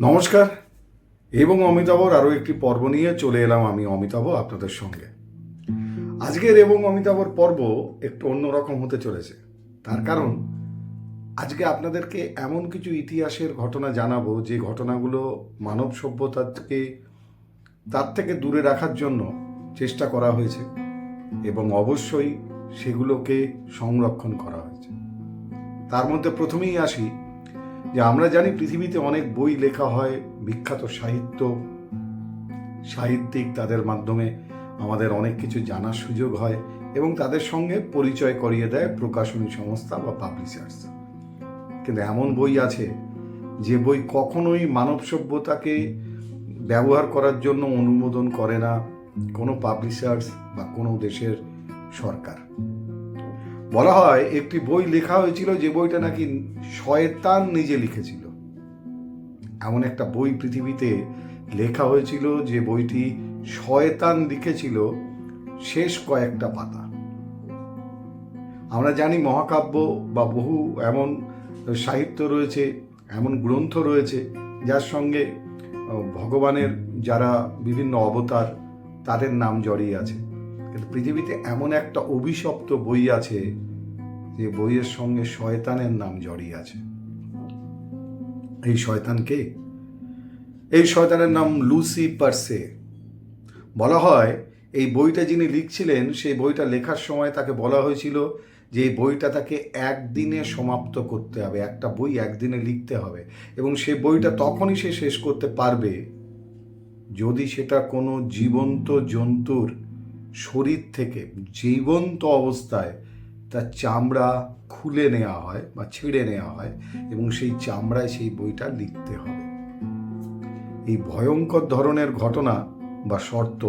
নমস্কার। এবং অমিতাভর আরও একটি পর্ব নিয়ে চলে এলাম আমি অমিতাভ আপনাদের সঙ্গে। আজকের এবং অমিতাভর পর্ব একটু অন্যরকম হতে চলেছে। তার কারণ, আজকে আপনাদেরকে এমন কিছু ইতিহাসের ঘটনা জানাব, যে ঘটনাগুলো মানব সভ্যতাকে, তার থেকে দূরে রাখার জন্য চেষ্টা করা হয়েছে এবং অবশ্যই সেগুলোকে সংরক্ষণ করা হয়েছে। তার মধ্যে প্রথমেই আসি যে আমরা জানি পৃথিবীতে অনেক বই লেখা হয়, বিখ্যাত সাহিত্য, সাহিত্যিক, তাদের মাধ্যমে আমাদের অনেক কিছু জানার সুযোগ হয় এবং তাদের সঙ্গে পরিচয় করিয়ে দেয় প্রকাশনী সংস্থা বা পাবলিশার্স কিন্তু এমন বই আছে, যে বই কখনোই মানব সভ্যতাকে ব্যবহার করার জন্য অনুমোদন করে না কোনো পাবলিশার্স বা কোনো দেশের সরকার। বলা হয় একটি বই লেখা হয়েছিল যে বইটা নাকি শয়তান নিজে লিখেছিল। এমন একটা বই পৃথিবীতে লেখা হয়েছিল যে বইটি শয়তান লিখেছিল শেষ কয়েকটা পাতা। আমরা জানি মহাকাব্য বা বহু এমন সাহিত্য রয়েছে, এমন গ্রন্থ রয়েছে, যার সঙ্গে ভগবানের যারা বিভিন্ন অবতার, তাদের নাম জড়িয়ে আছে। কিন্তু পৃথিবীতে এমন একটা অভিশপ্ত বই আছে যে বইয়ের সঙ্গে শয়তানের নাম জড়িয়ে আছে। এই শয়তান কে? এই শয়তানের নাম লুসি পার্সে। বলা হয়, এই বইটা যিনি লিখছিলেন, সেই বইটা লেখার সময় তাকে বলা হয়েছিল যে এই বইটা তাকে একদিনে সমাপ্ত করতে হবে, একটা বই একদিনে লিখতে হবে। এবং সে বইটা তখনই সে শেষ করতে পারবে যদি সেটা কোনো জীবন্ত জন্তুর শরীর থেকে, জীবন্ত অবস্থায় তার চামড়া খুলে নেওয়া হয় বা ছিঁড়ে নেওয়া হয় এবং সেই চামড়ায় সেই বইটা লিখতে হবে। এই ভয়ঙ্কর ধরনের ঘটনা বা শর্ত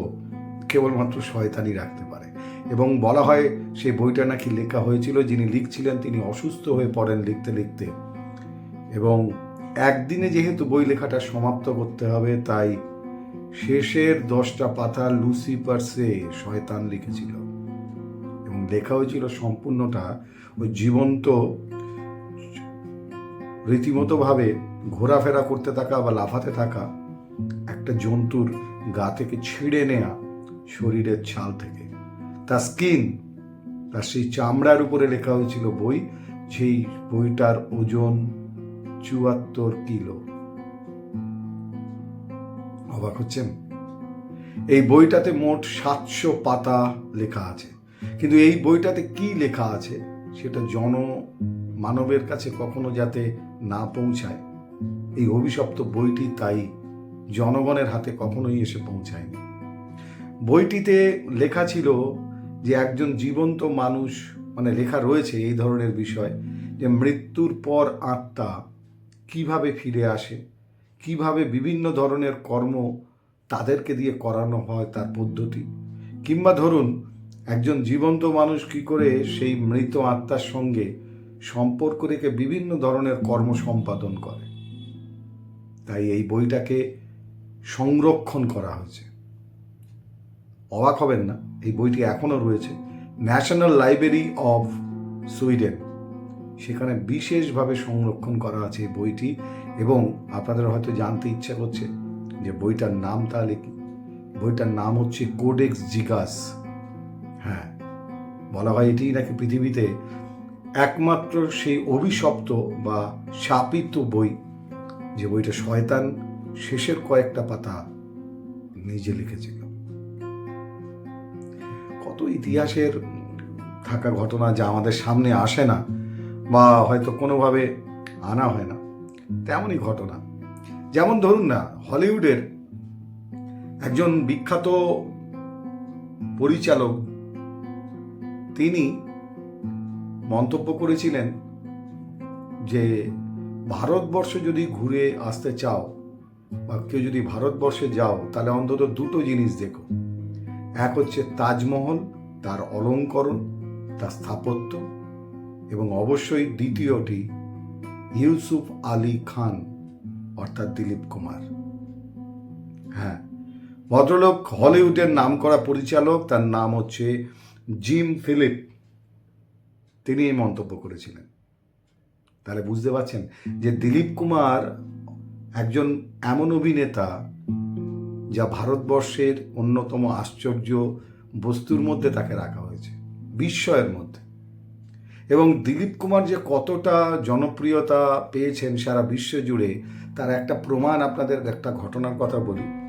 কেবলমাত্র শয়তানি রাখতে পারে এবং বলা হয় সেই বইটা নাকি লেখা হয়েছিল, যিনি লিখছিলেন তিনি অসুস্থ হয়ে পড়েন লিখতে লিখতে। এবং একদিনে যেহেতু বই লেখাটা সমাপ্ত করতে হবে, তাই শেষের দশটা পাতা লুসিপার্সে শয়তান লিখেছিল। লেখা হয়েছিল সম্পূর্ণটা ওই জীবন্ত, রীতিমতোভাবে ঘোরাফেরা করতে থাকা বা লাফাতে থাকা একটা জন্তুর গা থেকে ছিঁড়ে নেয়া শরীরের ছাল থেকে। তার স্কিন, তার সেই চামড়ার উপরে লেখা হয়েছিল বই সেই বইটার ওজন চুয়াত্তর কিলো। অবাক হচ্ছেন? এই বইটাতে মোট সাতশো পাতা লেখা আছে। কিন্তু এই বইটাতে কি লেখা আছে সেটা জন মানবের কাছে কখনো যাতে না পৌঁছায়। এই অভিশপ্ত বইটি তাই জনগণের হাতে কখনোই এসে পৌঁছায়নি। বইটিতে লেখা ছিল যে একজন জীবন্ত মানুষ মানে লেখা রয়েছে এই ধরনের বিষয়, যে মৃত্যুর পর আত্মা কীভাবে ফিরে আসে, কীভাবে বিভিন্ন ধরনের কর্ম তাদেরকে দিয়ে করানো হয় তার পদ্ধতি। কিংবা ধরুন একজন জীবন্ত মানুষ কি করে সেই মৃত আত্মার সঙ্গে সম্পর্ক রেখে বিভিন্ন ধরনের কর্ম সম্পাদন করে? তাই এই বইটাকে সংরক্ষণ করা হয়েছে। অবাক হবেন না, এই বইটি এখনও রয়েছে। National library of Sweden. সেখানে বিশেষভাবে সংরক্ষণ করা আছে এই বইটি এবং আপনাদের হয়তো জানতে ইচ্ছা করছে যে বইটার নাম তাহলে কি? বইটার নাম হচ্ছে কোডেক্স জিগাস। হ্যাঁ বলা হয় এটি নাকি পৃথিবীতে একমাত্র সেই অভিশপ্ত বা শাপিত বই যে বইটা শয়তান শেষের কয়েকটা পাতা নিজে লিখেছিল। কত ইতিহাসের থাকা ঘটনা যা আমাদের সামনে আসে না বা হয়তো কোনোভাবে আনা হয় না, তেমনই ঘটনা। যেমন ধরুন না, হলিউডের একজন বিখ্যাত পরিচালক তিনি মন্তব্য করেছিলেন যে, ভারতবর্ষ যদি ঘুরে আসতে চাও বা কেউ যদি ভারতবর্ষে যাও, তাহলে অন্তত দুটো জিনিস দেখো। এক হচ্ছে তাজমহল, তার অলঙ্করণ, তার স্থাপত্য এবং অবশ্যই দ্বিতীয়টি ইউসুফ আলী খান অর্থাৎ দিলীপ কুমার। হ্যাঁ ভদ্রলোক হলিউডের নাম করা পরিচালক, তার নাম হচ্ছে জিম ফিলিপ, তিনি এই মন্তব্য করেছিলেন। তাহলে বুঝতে পারছেন যে দিলীপ কুমার একজন এমন অভিনেতা যা ভারতবর্ষের অন্যতম আশ্চর্য বস্তুর মধ্যে তাকে রাখা হয়েছে, বিস্ময়ের মধ্যে। এবং দিলীপ কুমার যে কতটা জনপ্রিয়তা পেয়েছেন সারা বিশ্ব জুড়ে, তার একটা প্রমাণ আপনাদের একটা ঘটনার কথা বলি।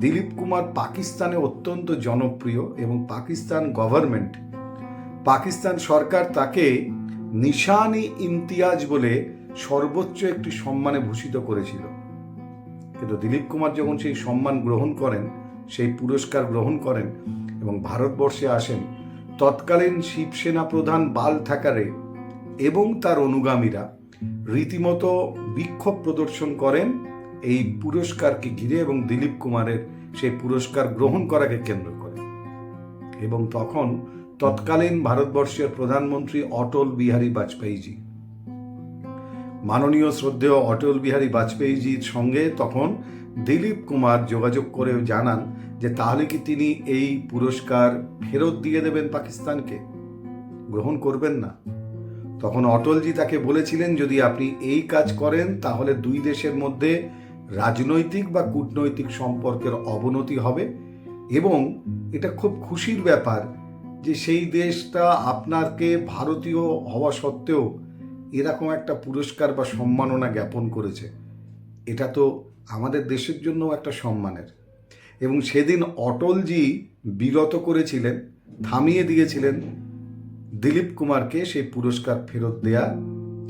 দিলীপ কুমার পাকিস্তানে অত্যন্ত জনপ্রিয় এবং পাকিস্তান গভর্নমেন্ট পাকিস্তান সরকার তাকে নিশানি ইমতিয়াজ বলে সর্বোচ্চ একটি সম্মানে ভূষিত করেছিল। কিন্তু দিলীপ কুমার যখন সেই সম্মান গ্রহণ করেন, সেই পুরস্কার গ্রহণ করেন এবং ভারতবর্ষে আসেন, তৎকালীন শিবসেনা প্রধান বাল ঠাকারে এবং তার অনুগামীরা রীতিমতো বিক্ষোভ প্রদর্শন করেন এই পুরস্কারকে ঘিরে এবং দিলীপ কুমারের সেই পুরস্কার গ্রহণ করাকে কেন্দ্র করে। এবং তখন তৎকালীন ভারতবর্ষের প্রধানমন্ত্রী অটল বিহারী বাজপেয়ীজি। মাননীয় শ্রদ্ধেয় অটল বিহারী বাজপেয়ীজির সঙ্গে তখন দিলীপ কুমার যোগাযোগ করে জানান যে, তাহলে কি তিনি এই পুরস্কার ফেরত দিয়ে দেবেন পাকিস্তানকে? গ্রহণ করবেন না? তখন অটলজি তাকে বলেছিলেন, যদি আপনি এই কাজ করেন, তাহলে দুই দেশের মধ্যে রাজনৈতিক বা কূটনৈতিক সম্পর্কের অবনতি হবে এবং এটা খুব খুশির ব্যাপার যে সেই দেশটা আপনাকে ভারতীয় হওয়া সত্ত্বেও এরকম একটা পুরস্কার বা সম্মাননা জ্ঞাপন করেছে। এটা তো আমাদের দেশের জন্য একটা সম্মানের। এবং সেদিন অটলজি বিরত করেছিলেন, থামিয়ে দিয়েছিলেন দিলীপ কুমারকে সেই পুরস্কার ফেরত দেয়া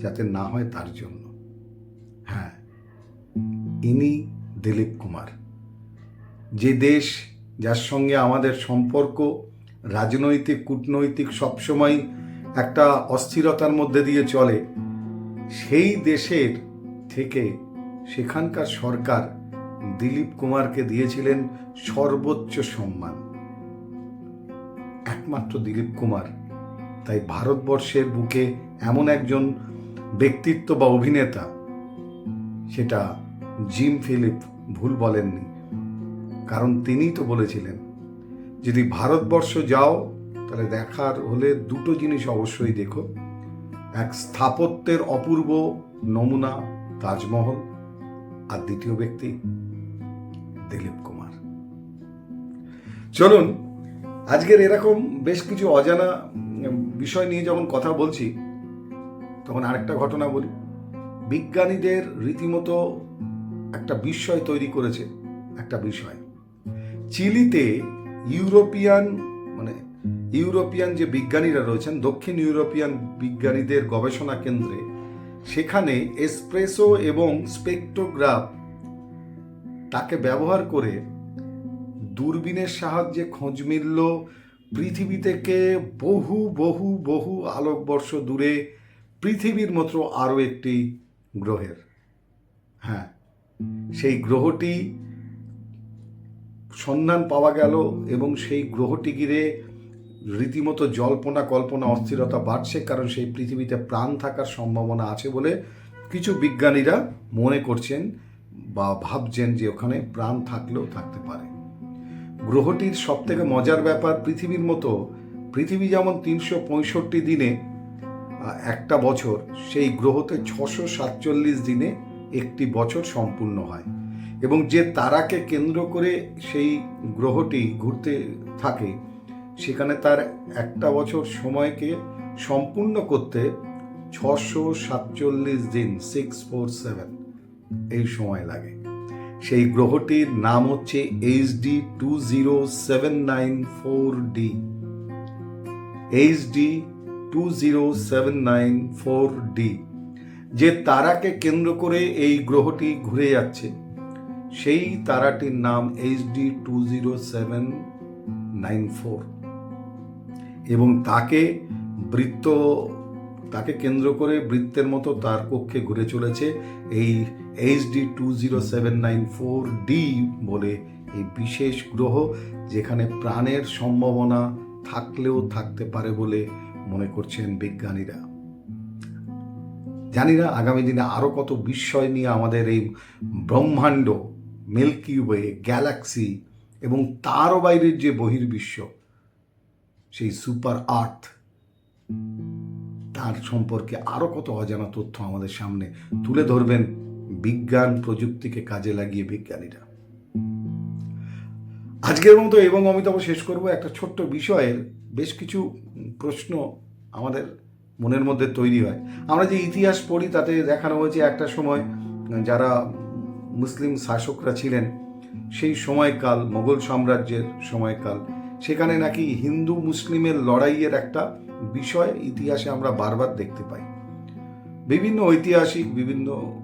যাতে না হয় তার জন্য। হ্যাঁ ইনি দিলীপ কুমার। যে দেশ যার সঙ্গে আমাদের সম্পর্ক, রাজনৈতিক, কূটনৈতিক সবসময় একটা অস্থিরতার মধ্যে দিয়ে চলে, সেই দেশের থেকে সেখানকার সরকার দিলীপ কুমারকে দিয়েছিলেন সর্বোচ্চ সম্মান। একমাত্র দিলীপ কুমার। তাই ভারতবর্ষের বুকে এমন একজন ব্যক্তিত্ব বা অভিনেতা, সেটা জিম ফিলিপ ভুল বলেননি। কারণ তিনিই তো বলেছিলেন, যদি ভারতবর্ষ যাও, তাহলে দেখার হলে দুটো জিনিস অবশ্যই দেখো। এক, স্থাপত্যের অপূর্ব নমুনা তাজমহল, আর দ্বিতীয় ব্যক্তি দিলীপ কুমার। চলুন, আজকের এরকম বেশ কিছু অজানা বিষয় নিয়ে যখন কথা বলছি, তখন আরেকটা ঘটনা বলি। বিজ্ঞানীদের রীতিমতো একটা বিস্ময় তৈরি করেছে, একটা বিষয়। চিলিতে ইউরোপিয়ান মানে ইউরোপিয়ান যে বিজ্ঞানীরা রয়েছেন, দক্ষিণ ইউরোপিয়ান বিজ্ঞানীদের গবেষণা কেন্দ্রে, সেখানে এসপ্রেসো এবং স্পেকট্রোগ্রাফ তাকে ব্যবহার করে দূরবীনের সাহায্যে খোঁজ মিলল পৃথিবী থেকে বহু বহু বহু আলোকবর্ষ দূরে, পৃথিবীর মতো আরও একটি গ্রহের। হ্যাঁ সেই গ্রহটি সন্ধান পাওয়া গেল এবং সেই গ্রহটি ঘিরে রীতিমতো জল্পনা, কল্পনা, অস্থিরতা বাড়ছে কারণ সেই পৃথিবীতে প্রাণ থাকার সম্ভাবনা আছে বলে কিছু বিজ্ঞানীরা মনে করছেন বা ভাবছেন যে ওখানে প্রাণ থাকলেও থাকতে পারে। গ্রহটির সব থেকে মজার ব্যাপার পৃথিবীর মতো, পৃথিবী যেমন তিনশো পঁয়ষট্টি দিনে একটা বছর, সেই গ্রহতে ছশো সাতচল্লিশ দিনে একটি বছর সম্পূর্ণ হয় এবং যে তারাকে কেন্দ্র করে সেই গ্রহটি ঘুরতে থাকে, সেখানে তার একটা বছর সময়কে সম্পূর্ণ করতে ছশো সাতচল্লিশ দিন সিক্স ফোর সেভেন এই সময় লাগে। সেই গ্রহটির নাম হচ্ছে H D two zero seven nine four D H D two zero seven nine four D যে তারাকে কেন্দ্র করে এই গ্রহটি ঘুরে যাচ্ছে, সেই তারাটির নাম H D two zero seven nine four এবং তাকে বৃত্ত, তাকে কেন্দ্র করে বৃত্তের মতো তার কক্ষে ঘুরে চলেছে এই H D two zero seven nine four D বলে এই বিশেষ গ্রহ, যেখানে প্রাণের সম্ভাবনা থাকলেও থাকতে পারে বলে মনে করছেন বিজ্ঞানীরা। জানি না, আগামী দিনে আরও কত বিস্ময় নিয়ে আমাদের এই ব্রহ্মাণ্ড, মিল্কি ওয়ে, গ্যালাক্সি এবং তারও বাইরের যে বহির্বিশ্ব, সেই সুপার আর্থ, তার সম্পর্কে আরও কত অজানা তথ্য আমাদের সামনে তুলে ধরবেন বিজ্ঞান প্রযুক্তিকে কাজে লাগিয়ে বিজ্ঞানীরা। আজকের মতো এবং অমিতাভ শেষ করব। একটা ছোট্ট বিষয়ের বেশ কিছু প্রশ্ন আমাদের মনের মধ্যে তৈরি হয়। আমরা যে ইতিহাস পড়ি, তাতে দেখানো হয়েছে একটা সময় যারা মুসলিম শাসকরা ছিলেন, সেই সময়কাল, মোগল সাম্রাজ্যের সময়কাল, সেখানে নাকি হিন্দু মুসলিমের লড়াইয়ের একটা বিষয় ইতিহাসে আমরা বারবার দেখতে পাই। বিভিন্ন ঐতিহাসিক, বিভিন্ন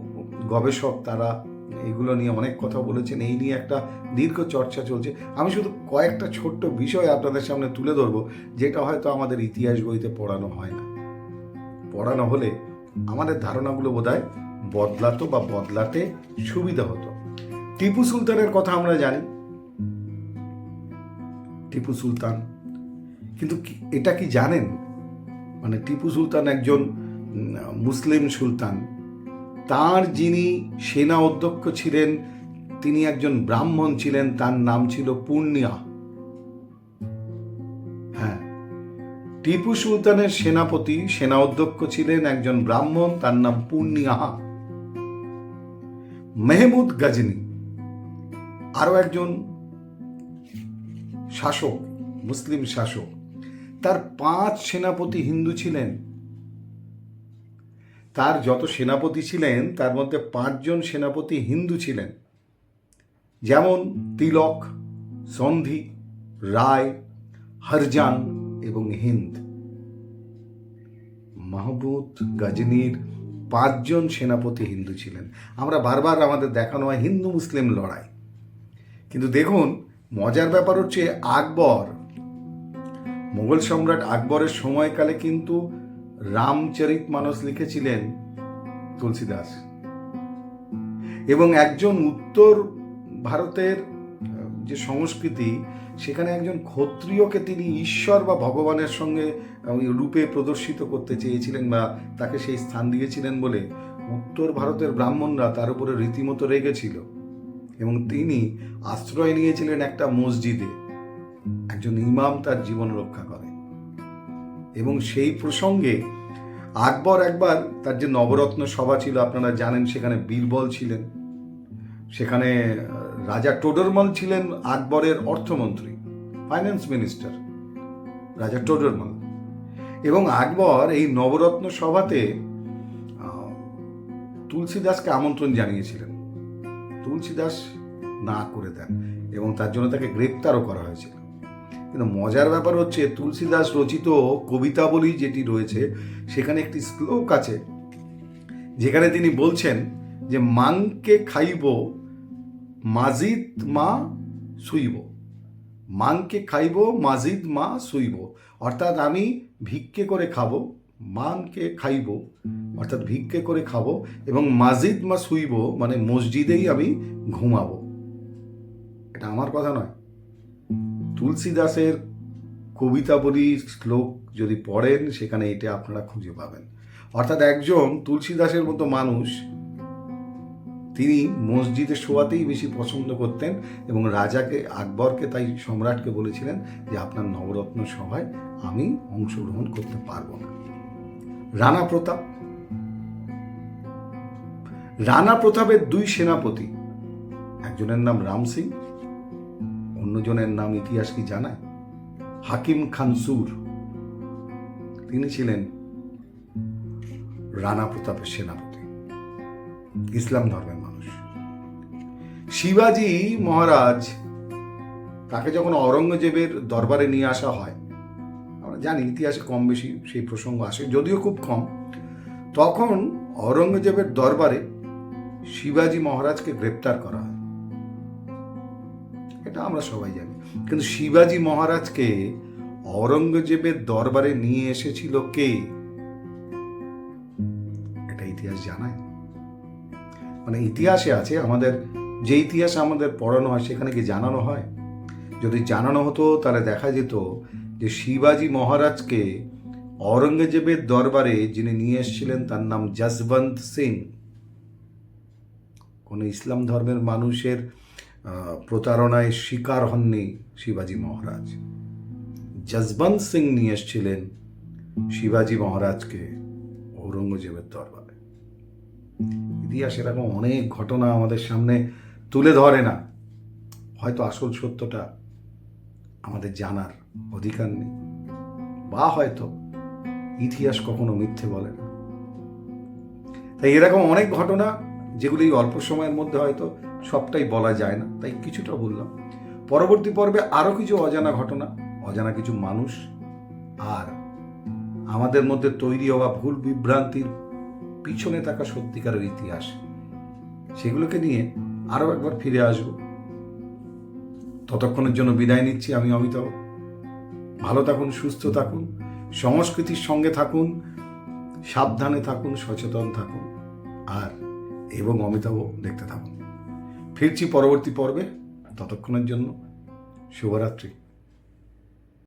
গবেষক তারা এগুলো নিয়ে অনেক কথা বলেছেন। এই নিয়ে একটা দীর্ঘ চর্চা চলছে। আমি শুধু কয়েকটা ছোট্ট বিষয় আপনাদের সামনে তুলে ধরবো, যেটা হয়তো আমাদের ইতিহাস বইতে পড়ানো হয় না। পড়ানো হলে আমাদের ধারণাগুলো বোধহয় বদলাতো বা বদলাতে সুবিধা হতো। টিপু সুলতানের কথা আমরা জানি। টিপু সুলতান। কিন্তু এটা কি জানেন? মানে টিপু সুলতান একজন মুসলিম সুলতান। তার যিনি সেনা অধ্যক্ষ ছিলেন, তিনি একজন ব্রাহ্মণ ছিলেন, তার নাম ছিল পূর্ণিয়া। টিপু সুলতানের সেনাপতি, সেনা অধ্যক্ষ ছিলেন একজন ব্রাহ্মণ, তার নাম পূর্ণিয়া মেহমুদ গাজনী। আরও একজন শাসক, মুসলিম শাসক। তার পাঁচ সেনাপতি হিন্দু ছিলেন। তার যত সেনাপতি ছিলেন, তার মধ্যে পাঁচজন সেনাপতি হিন্দু ছিলেন। যেমন তিলক, সন্ধি, রায়, হরজান এবং হিন্দ। মাহমুদ গজনীর পাঁচজন সেনাপতি হিন্দু ছিলেন। আমরা বারবার আমাদের দেখানো হয় হিন্দু মুসলিম লড়াই। কিন্তু দেখুন, মজার ব্যাপার হচ্ছে আকবর। মোগল সম্রাট আকবরের সময়কালে কিন্তু রামচরিত মানস লিখেছিলেন তুলসীদাস। এবং একজন উত্তর ভারতের যে সংস্কৃতি সেখানে একজন ক্ষত্রিয়কে তিনি ঈশ্বর বা ভগবানের সঙ্গে রূপে প্রদর্শিত করতে চেয়েছিলেন বা তাকে সেই স্থান দিয়েছিলেন বলে উত্তর ভারতের ব্রাহ্মণরা তার উপরে রীতিমতো রেগেছিল। এবং তিনি আশ্রয় নিয়েছিলেন একটা মসজিদে। একজন ইমাম তার জীবন রক্ষা করে এবং সেই প্রসঙ্গে আকবর একবার তার যে নবরত্ন সভা ছিল, আপনারা জানেন সেখানে বীরবল ছিলেন। সেখানে রাজা টোডরমল ছিলেন আকবরের অর্থমন্ত্রী ফাইন্যান্স মিনিস্টার রাজা টোডরমল। এবং আকবর এই নবরত্ন সভাতে তুলসীদাসকে আমন্ত্রণ জানিয়েছিলেন। তুলসীদাস না করে দেন এবং তার জন্য তাকে গ্রেপ্তারও করা হয়েছিল কিন্তু মজার ব্যাপার হচ্ছে, তুলসীদাস রচিত কবিতাবলী যেটি রয়েছে, সেখানে একটি শ্লোক আছে, যেখানে তিনি বলছেন যে, মাংকে খাইব মাজিদ মা শুইব। মাংকে খাইব, মাজিদ মা শুইব। অর্থাৎ আমি ভিক্ষে করে খাব, মাংকে খাইব, অর্থাৎ ভিক্ষে করে খাব এবং মাজিদ মা শুইব মানে মসজিদেই আমি ঘুমাবো। এটা আমার কথা নয়। তুলসী তুলসীদাসের কবিতাবলী শ্লোক যদি পড়েন, সেখানে এটা আপনারা খুঁজে পাবেন। অর্থাৎ একজন তুলসীদাসের মতো মানুষ তিনি মসজিদে শোয়াতেই বেশি পছন্দ করতেন এবং রাজাকে, আকবরকে, তাই সম্রাটকে বলেছিলেন যে আপনার নবরত্ন সভায় আমি অংশগ্রহণ করতে পারব না। রানা প্রতাপ। রানা প্রতাপের দুই সেনাপতি, একজনের নাম রাম সিং, অন্যজনের নাম ইতিহাস কি জানায় হাকিম খানসুর তিনি ছিলেন রানা প্রতাপের সেনাপতি। ইসলাম ধর্মের শিবাজি মহারাজ তাকে যখন অরঙ্গজেবের দরবারে নিয়ে আসা হয়, আমরা জানি ইতিহাসে কম বেশি সেই প্রসঙ্গ আসে, যদিও খুব কম, তখন অরঙ্গজেবের দরবারে শিবাজি মহারাজকে গ্রেপ্তার করা হয়। এটা আমরা সবাই জানি। কিন্তু শিবাজি মহারাজকে অরঙ্গজেবের দরবারে নিয়ে এসেছিল কে? এটা ইতিহাস জানায়। মানে ইতিহাসে আছে আমাদের যে ইতিহাস আমাদের পড়ানো হয়, সেখানে কি জানানো হয়? যদি জানানো হতো, তাহলে দেখা যেত যে শিবাজি মহারাজকে অরঙ্গজেবের দরবারে যিনি নিয়ে এসেছিলেন, তার নাম যশবন্ত সিং। কোনো ইসলাম ধর্মের মানুষের প্রতারণায় শিকার হননি শিবাজি মহারাজ। যশবন্ত সিং নিয়ে এসেছিলেন শিবাজি মহারাজকে ঔরঙ্গজেবের দরবারে। ইতিহাস এরকম অনেক ঘটনা আমাদের সামনে তুলে ধরে না। হয়তো আসল সত্যটা আমাদের জানার অধিকার নেই। বা হয়তো ইতিহাস কখনো মিথ্যে বলে না। তাই এরকম অনেক ঘটনা যেগুলি অল্প সময়ের মধ্যে হয়তো সবটাই বলা যায় না, তাই কিছুটা বললাম। পরবর্তী পর্বে আরও কিছু অজানা ঘটনা, অজানা কিছু মানুষ আর আমাদের মধ্যে তৈরি হওয়া ভুল বিভ্রান্তির পিছনে থাকা সত্যিকারের ইতিহাস, সেগুলোকে নিয়ে আরও একবার ফিরে আসব। ততক্ষণের জন্য বিদায় নিচ্ছি আমি, অমিতাভ। ভালো থাকুন, সুস্থ থাকুন, সংস্কৃতির সঙ্গে থাকুন, সাবধানে থাকুন, সচেতন থাকুন, আর এবং অমিতাভ দেখতে থাকুন। ফিরছি পরবর্তী পর্বে। ততক্ষণের জন্য শুভরাত্রি।